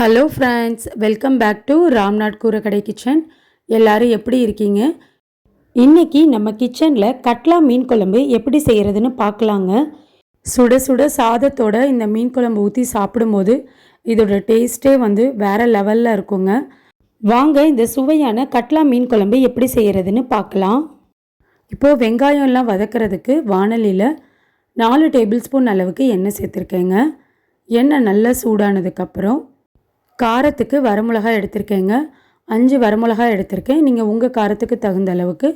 Hello friends welcome back to Ramnad Koorakadai kitchen எல்லாரும் எப்படி இருக்கீங்க? இன்னைக்கு நம்ம கிச்சனில் கட்லா மீன் குழம்பு எப்படி செய்கிறதுன்னு பார்க்கலாங்க. சுட சுட சாதத்தோட இந்த மீன் குழம்பு ஊற்றி சாப்பிடும்போது இதோட டேஸ்ட்டே வந்து வேறு லெவலில் இருக்குங்க. வாங்க இந்த சுவையான கட்லா மீன் குழம்பு எப்படி செய்கிறதுன்னு பார்க்கலாம். இப்போது வெங்காயம்லாம் வதக்கிறதுக்கு வானலியில் நாலு டேபிள் ஸ்பூன் அளவுக்கு எண்ணெய் சேர்த்துருக்கேங்க. எண்ணெய் நல்லா சூடானதுக்கப்புறம் காரத்துக்கு வரமிளகாய் எடுத்திருக்கேங்க. அஞ்சு வரமிளகாய் எடுத்திருக்கேன். நீங்கள் உங்கள் காரத்துக்கு தகுந்த அளவுக்கு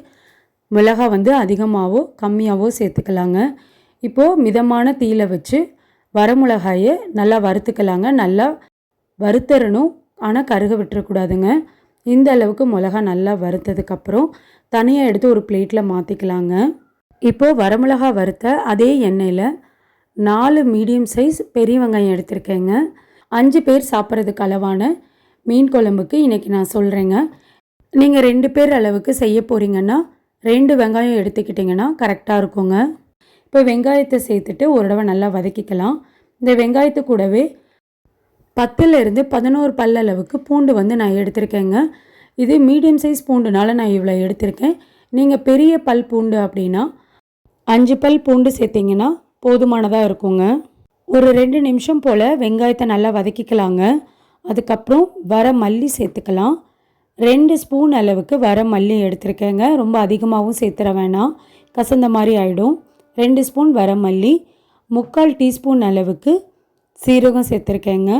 மிளகாய் வந்து அதிகமாகவோ கம்மியாகவோ சேர்த்துக்கலாங்க. இப்போது மிதமான தீயில வச்சு வரமிளகாயை நல்லா வறுத்துக்கலாங்க. நல்லா வறுத்தரணும். ஆனால் கருக விட்டுறக்கூடாதுங்க. இந்த அளவுக்கு மிளகா நல்லா வறுத்ததுக்கப்புறம் தனியாக எடுத்து ஒரு பிளேட்டில் மாற்றிக்கலாங்க இப்போது வரமிளகா வறுத்த அதே எண்ணெயில் நாலு மீடியம் சைஸ் பெரிய வெங்காயம் எடுத்திருக்கேங்க. அஞ்சு பேர் சாப்பிட்றதுக்கு அளவான மீன் குழம்புக்கு இன்றைக்கி நான் சொல்கிறேங்க நீங்கள் ரெண்டு பேர் அளவுக்கு செய்ய போகிறீங்கன்னா ரெண்டு வெங்காயம் எடுத்துக்கிட்டிங்கன்னா கரெக்டாக இருக்குங்க. இப்போ வெங்காயத்தை சேர்த்துட்டு ஒரு தடவை நல்லா வதக்கிக்கலாம். இந்த வெங்காயத்து கூடவே பத்துலேருந்து பதினோரு பல் அளவுக்கு பூண்டு வந்து நான் எடுத்திருக்கேங்க. இது மீடியம் சைஸ் பூண்டுனால நான் இவ்வளோ எடுத்திருக்கேன். நீங்கள் பெரிய பல் பூண்டு அப்படின்னா அஞ்சு பல் பூண்டு சேர்த்திங்கன்னா போதுமானதாக இருக்குங்க. ஒரு ரெண்டு நிமிஷம் போல் வெங்காயத்தை நல்லா வதக்கிக்கலாங்க. அதுக்கப்புறம் வர மல்லி சேர்த்துக்கலாம். ரெண்டு ஸ்பூன் அளவுக்கு வர மல்லி எடுத்திருக்கேங்க. ரொம்ப அதிகமாகவும் சேர்த்துற வேணாம். கசந்த மாதிரி ஆகிடும் ரெண்டு ஸ்பூன் வர மல்லி முக்கால் டீஸ்பூன் அளவுக்கு சீரகம் சேர்த்துருக்கேங்க.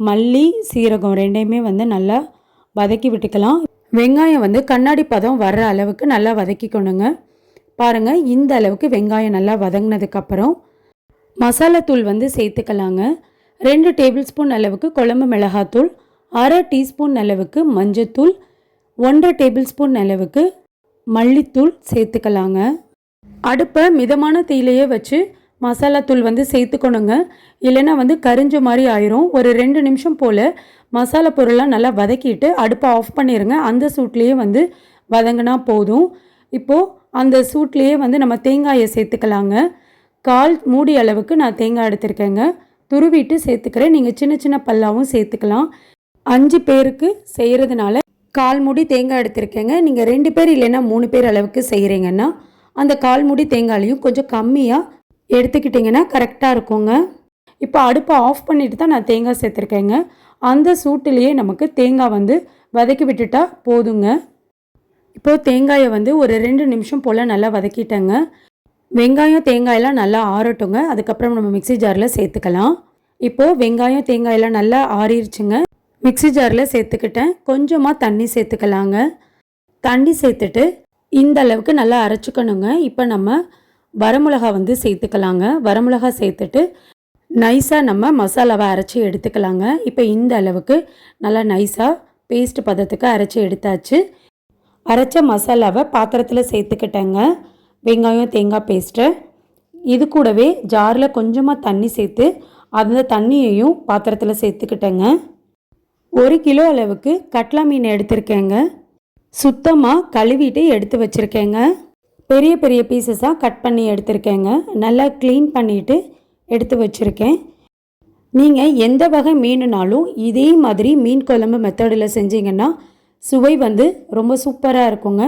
மல்லி சீரகம் ரெண்டையுமே வந்து நல்லா வதக்கி விட்டுக்கலாம். வெங்காயம் வந்து கண்ணாடி பதம் வர்ற அளவுக்கு நல்லா வதக்கிக்கணுங்க. பாருங்கள் இந்த அளவுக்கு வெங்காயம் நல்லா வதங்கினதுக்கப்புறம் மசாலாத்தூள் வந்து சேர்த்துக்கலாங்க. ரெண்டு டேபிள் ஸ்பூன் அளவுக்கு குழம்பு மிளகாத்தூள் அரை டீஸ்பூன் அளவுக்கு மஞ்சத்தூள் ஒன்றரை டேபிள் ஸ்பூன் அளவுக்கு மல்லித்தூள் சேர்த்துக்கலாங்க. அடுப்பை மிதமான தீலையே வச்சு மசாலாத்தூள் வந்து சேர்த்துக்கணுங்க. இல்லைன்னா வந்து கரிஞ்ச மாதிரி ஆயிரும். ஒரு ரெண்டு நிமிஷம் போல் மசாலா பொருள்லாம் நல்லா வதக்கிட்டு அடுப்பை ஆஃப் பண்ணிடுங்க அந்த சூட்லேயே வந்து வதங்கினா போதும். இப்போது அந்த சூட்லேயே வந்து நம்ம தேங்காயை சேர்த்துக்கலாங்க. கால் மூடி அளவுக்கு நான் தேங்காய் எடுத்திருக்கேங்க. துருவிட்டு சேர்த்துக்கிறேன். நீங்கள் சின்ன சின்ன பல்லாவும் சேர்த்துக்கலாம். அஞ்சு பேருக்கு செய்கிறதுனால கால் மூடி தேங்காய் எடுத்திருக்கேங்க. நீங்கள் ரெண்டு பேர் இல்லைன்னா மூணு பேர் அளவுக்கு செய்கிறீங்கன்னா அந்த கால் மூடி தேங்காயையும் கொஞ்சம் கம்மியாக எடுத்துக்கிட்டிங்கன்னா கரெக்டாக இருக்குங்க. இப்போ அடுப்பை ஆஃப் பண்ணிட்டு தான் நான் தேங்காய் சேர்த்துருக்கேங்க. அந்த சூட்டிலேயே நமக்கு தேங்காய் வந்து வதக்கி விட்டுட்டா போதுங்க. இப்போது தேங்காயை வந்து ஒரு ரெண்டு நிமிஷம் போல் நல்லா வதக்கிட்டேங்க. வெங்காயம் தேங்காயெல்லாம் நல்லா ஆறட்டுங்க. அதுக்கப்புறம் நம்ம மிக்சி ஜாரில் சேர்த்துக்கலாம். இப்போது வெங்காயம் தேங்காயெல்லாம் நல்லா ஆறிடுச்சுங்க மிக்சி ஜாரில் சேர்த்துக்கிட்டேன். கொஞ்சமாக தண்ணி சேர்த்துக்கலாங்க. தண்ணி சேர்த்துட்டு இந்த அளவுக்கு நல்லா அரைச்சிக்கணுங்க. இப்போ நம்ம வரமிளகா வந்து சேர்த்துக்கலாங்க. வரமிளகா சேர்த்துட்டு நைஸாக நம்ம மசாலாவை அரைச்சி எடுத்துக்கலாங்க. இப்போ இந்த அளவுக்கு நல்லா நைஸாக பேஸ்ட் பதத்துக்கு அரைச்சி எடுத்தாச்சு. அரைச்ச மசாலாவை பாத்திரத்தில் சேர்த்துக்கிட்டேங்க. வெங்காயம் தேங்காய் பேஸ்ட்டை இது கூடவே ஜாரில் கொஞ்சமாக தண்ணி சேர்த்து அந்த தண்ணியையும் பாத்திரத்தில் சேர்த்துக்கிட்டேங்க. ஒரு கிலோ அளவுக்கு கட்லா மீன் எடுத்திருக்கேங்க. சுத்தமாக கழுவிட்டு எடுத்து வச்சுருக்கேங்க. பெரிய பெரிய பீசஸாக கட் பண்ணி எடுத்திருக்கேங்க. நல்லா க்ளீன் பண்ணிவிட்டு எடுத்து வச்சுருக்கேன். நீங்கள் எந்த வகை மீனுனாலும் இதே மாதிரி மீன் குழம்பு மெத்தடில் செஞ்சீங்கன்னா சுவை வந்து ரொம்ப சூப்பராக இருக்குங்க.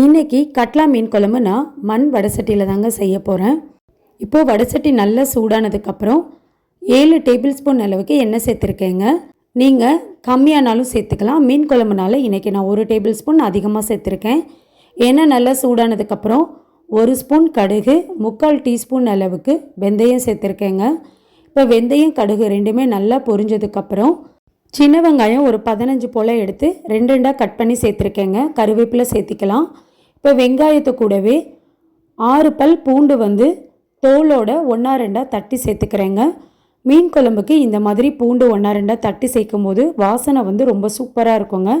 இன்னைக்கு கட்லா மீன் குழம்பு நான் மண் வடசட்டியில் தாங்க செய்ய போகிறேன் இப்போது வடசட்டி நல்லா சூடானதுக்கப்புறம் ஏழு டேபிள் ஸ்பூன் அளவுக்கு எண்ணெய் சேர்த்துருக்கேங்க. நீங்கள் கம்மியானாலும் சேர்த்துக்கலாம். மீன் குழம்புனால இன்றைக்கி நான் ஒரு டேபிள் ஸ்பூன் அதிகமாக சேர்த்துருக்கேன். எண்ணெய் நல்லா சூடானதுக்கப்புறம் ஒரு ஸ்பூன் கடுகு முக்கால் டீஸ்பூன் அளவுக்கு வெந்தயம் சேர்த்துருக்கேங்க. இப்போ வெந்தயம் கடுகு ரெண்டுமே நல்லா பொரிஞ்சதுக்கப்புறம் சின்ன வெங்காயம் ஒரு பதினஞ்சு போல் எடுத்து ரெண்டு ரெண்டாக கட் பண்ணி சேர்த்துருக்கேங்க. கருவேப்பிலை சேர்த்திக்கலாம். இப்போ வெங்காயத்தை கூடவே ஆறு பல் பூண்டு வந்து தோலோட ஒன்றா ரெண்டாக தட்டி சேர்த்துக்கிறேங்க. மீன் குழம்புக்கு இந்த மாதிரி பூண்டு ஒன்றா ரெண்டாக தட்டி சேர்க்கும் போது வாசனை வந்து ரொம்ப சூப்பராக இருக்குங்க.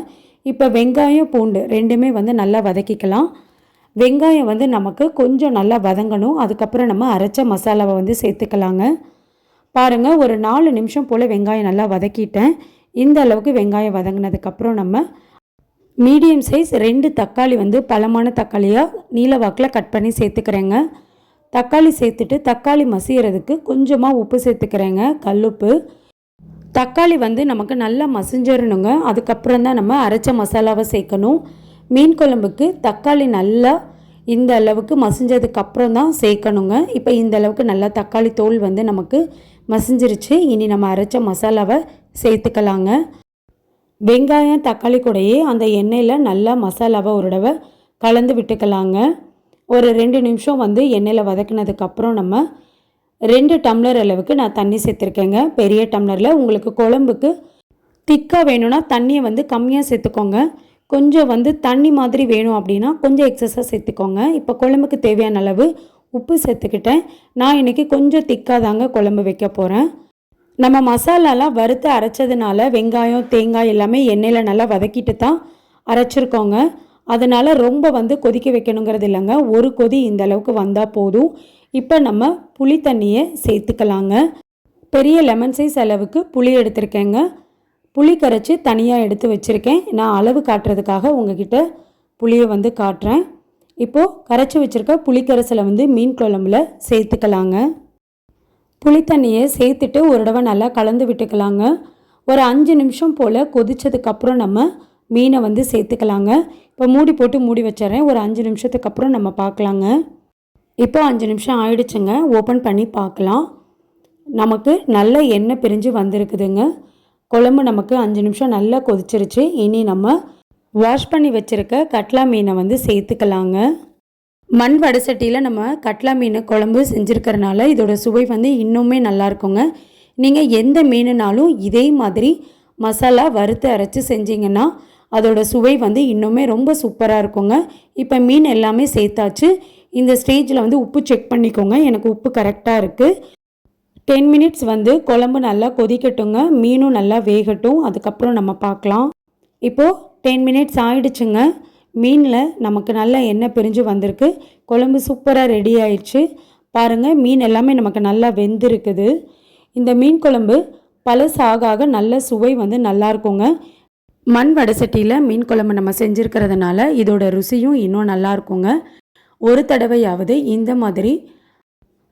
இப்போ வெங்காயம் பூண்டு ரெண்டுமே வந்து நல்லா வதக்கிக்கலாம். வெங்காயம் வந்து நமக்கு கொஞ்சம் நல்லா வதங்கணும். அதுக்கப்புறம் நம்ம அரைச்ச மசாலாவை வந்து சேர்த்துக்கலாங்க. பாருங்கள் ஒரு நாலு நிமிஷம் போல் வெங்காயம் நல்லா வதக்கிட்டேன். இந்த அளவுக்கு வெங்காயம் வதங்கினதுக்கப்புறம் நம்ம மீடியம் சைஸ் ரெண்டு தக்காளி வந்து பழமான தக்காளியாக நீல வாக்கில் கட் பண்ணி சேர்த்துக்கிறேங்க. தக்காளி சேர்த்துட்டு தக்காளி மசிகிறதுக்கு கொஞ்சமாக உப்பு சேர்த்துக்கிறேங்க கல்லுப்பு. தக்காளி வந்து நமக்கு நல்லா மசிஞ்சிடணுங்க அதுக்கப்புறம் தான் நம்ம அரைச்ச மசாலாவை சேர்க்கணும். மீன் குழம்புக்கு தக்காளி நல்லா இந்த அளவுக்கு மசிஞ்சதுக்கப்புறம் தான் சேர்க்கணுங்க. இப்போ இந்த அளவுக்கு நல்லா தக்காளி தோல் வந்து நமக்கு மசிஞ்சிருச்சு. இனி நம்ம அரைச்ச மசாலாவை சேர்த்துக்கலாங்க. வெங்காயம் தக்காளி கூடயே அந்த எண்ணெயில் நல்லா மசாலாவை ஒரு தடவை கலந்து விட்டுக்கலாங்க. ஒரு ரெண்டு நிமிஷம் வந்து எண்ணெயில் வதக்கினதுக்கப்புறம் நம்ம ரெண்டு டம்ளர் அளவுக்கு நான் தண்ணி சேர்த்துருக்கேங்க. பெரிய டம்ளரில் உங்களுக்கு குழம்புக்கு திக்காக வேணும்னா தண்ணியை வந்து கம்மியாக சேர்த்துக்கோங்க. கொஞ்சம் வந்து தண்ணி மாதிரி வேணும் அப்படின்னா கொஞ்சம் எக்ஸஸாக சேர்த்துக்கோங்க. இப்போ குழம்புக்கு தேவையான அளவு உப்பு சேர்த்துக்கிட்டேன். நான் இன்றைக்கி கொஞ்சம் திக்காக தாங்க குழம்பு வைக்க போகிறேன் நம்ம மசாலாலாம் வறுத்து அரைச்சதுனால வெங்காயம் தேங்காய் எல்லாமே எண்ணெயில் நல்லா வதக்கிட்டு தான் அரைச்சிருக்கோங்க. அதனால் ரொம்ப வந்து கொதிக்க வைக்கணுங்கிறது இல்லைங்க. ஒரு கொதி இந்த அளவுக்கு வந்தால் போதும். இப்போ நம்ம புளி தண்ணியை சேர்த்துக்கலாங்க. பெரிய லெமன் சைஸ் அளவுக்கு புளி எடுத்திருக்கேங்க. புளி கரைச்சி தனியாக எடுத்து வச்சுருக்கேன். நான் அளவு காட்டுறதுக்காக உங்ககிட்ட புளியை வந்து காட்டுறேன். இப்போது கரைச்சி வச்சுருக்க புளிக்கரைசலை வந்து மீன் குழம்புல சேர்த்துக்கலாங்க. புளி தண்ணியை சேர்த்துட்டு ஒரு தடவை நல்லா கலந்து விட்டுக்கலாங்க. ஒரு அஞ்சு நிமிஷம் போல் கொதிச்சதுக்கப்புறம் நம்ம மீனை வந்து சேர்த்துக்கலாங்க. இப்போ மூடி போட்டு மூடி வச்சிடறேன். ஒரு அஞ்சு நிமிஷத்துக்கு அப்புறம் நம்ம பார்க்கலாங்க. இப்போ அஞ்சு நிமிஷம் ஆயிடுச்சுங்க. ஓப்பன் பண்ணி பார்க்கலாம். நமக்கு நல்ல எண்ணெய் பிரிஞ்சு வந்திருக்குதுங்க. குழம்பு நமக்கு அஞ்சு நிமிஷம் நல்லா கொதிச்சிருச்சு. இனி நம்ம வாஷ் பண்ணி வச்சுருக்க கட்லா மீனை வந்து சேர்த்துக்கலாங்க. மண் வடசட்டியில் நம்ம கட்லா மீன் குழம்பு செஞ்சுருக்கறனால இதோட சுவை வந்து இன்னுமே நல்லா இருக்குங்க. நீங்கள் எந்த மீனுனாலும் இதே மாதிரி மசாலா வறுத்து அரைச்சி செஞ்சீங்கன்னா அதோட சுவை வந்து இன்னுமே ரொம்ப சூப்பராக இருக்குங்க. இப்போ மீன் எல்லாமே சேர்த்தாச்சு. இந்த ஸ்டேஜில் வந்து உப்பு செக் பண்ணிக்கோங்க. எனக்கு உப்பு கரெக்டாக இருக்குது டென் மினிட்ஸ் வந்து குழம்பு நல்லா கொதிக்கட்டுங்க. மீனும் நல்லா வேகட்டும். அதுக்கப்புறம் நம்ம பார்க்கலாம். இப்போது டென் மினிட்ஸ் ஆயிடுச்சுங்க. மீனில் நமக்கு நல்லா எண்ணெய் பிரிஞ்சு வந்திருக்கு. குழம்பு சூப்பராக ரெடி ஆயிடுச்சு. பாருங்கள் மீன் எல்லாமே நமக்கு நல்லா வெந்திருக்குது. இந்த மீன் குழம்பு பழசு ஆக ஆக நல்ல சுவை வந்து நல்லாயிருக்குங்க மண் வடசட்டியில் மீன் குழம்பு நம்ம செஞ்சுருக்கிறதுனால இதோட ருசியும் இன்னும் நல்லாயிருக்குங்க ஒரு தடவையாவது இந்த மாதிரி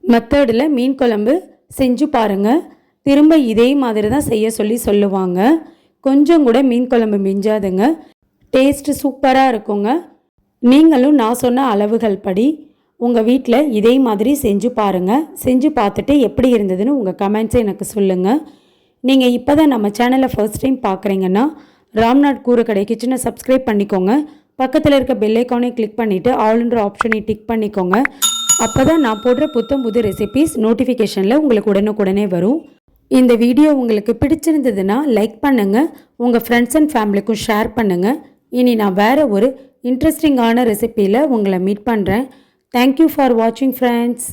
மெத்தடில் மீன் குழம்பு செஞ்சு பாருங்கள் திரும்ப இதே மாதிரி தான் செய்ய சொல்லி சொல்லுவாங்க. கொஞ்சம் கூட மீன் குழம்பு மிஞ்சாதுங்க. டேஸ்ட்டு சூப்பராக இருக்குங்க. நீங்களும் நான் சொன்ன அளவுகள் படி உங்கள் வீட்டில் இதே மாதிரி செஞ்சு பாருங்கள் செஞ்சு பார்த்துட்டு எப்படி இருந்ததுன்னு உங்கள் கமெண்ட்ஸை எனக்கு சொல்லுங்கள் நீங்கள் இப்போ தான் நம்ம சேனலை ஃபர்ஸ்ட் டைம் பார்க்குறீங்கன்னா ராம்நாட் கூறுக்கடை கிச்சனை சப்ஸ்கிரைப் பண்ணிக்கோங்க. பக்கத்தில் இருக்க பெல்லைக்கானே கிளிக் பண்ணிவிட்டு ஆளுன்ற ஆப்ஷனை டிக் பண்ணிக்கோங்க. அப்போ தான் நான் போடுற புத்தம் புது ரெசிபீஸ் நோட்டிஃபிகேஷனில் உங்களுக்கு உடனுக்குடனே வரும். இந்த வீடியோ உங்களுக்கு பிடிச்சிருந்ததுன்னா லைக் பண்ணுங்கள் உங்கள் ஃப்ரெண்ட்ஸ் அண்ட் ஃபேமிலிக்கும் ஷேர் பண்ணுங்கள் இனி நான் வேறு ஒரு இன்ட்ரெஸ்டிங்கான ரெசிப்பியில் உங்களை மீட் பண்ணுறேன் தேங்க்யூ ஃபார் வாட்சிங் ஃப்ரெண்ட்ஸ்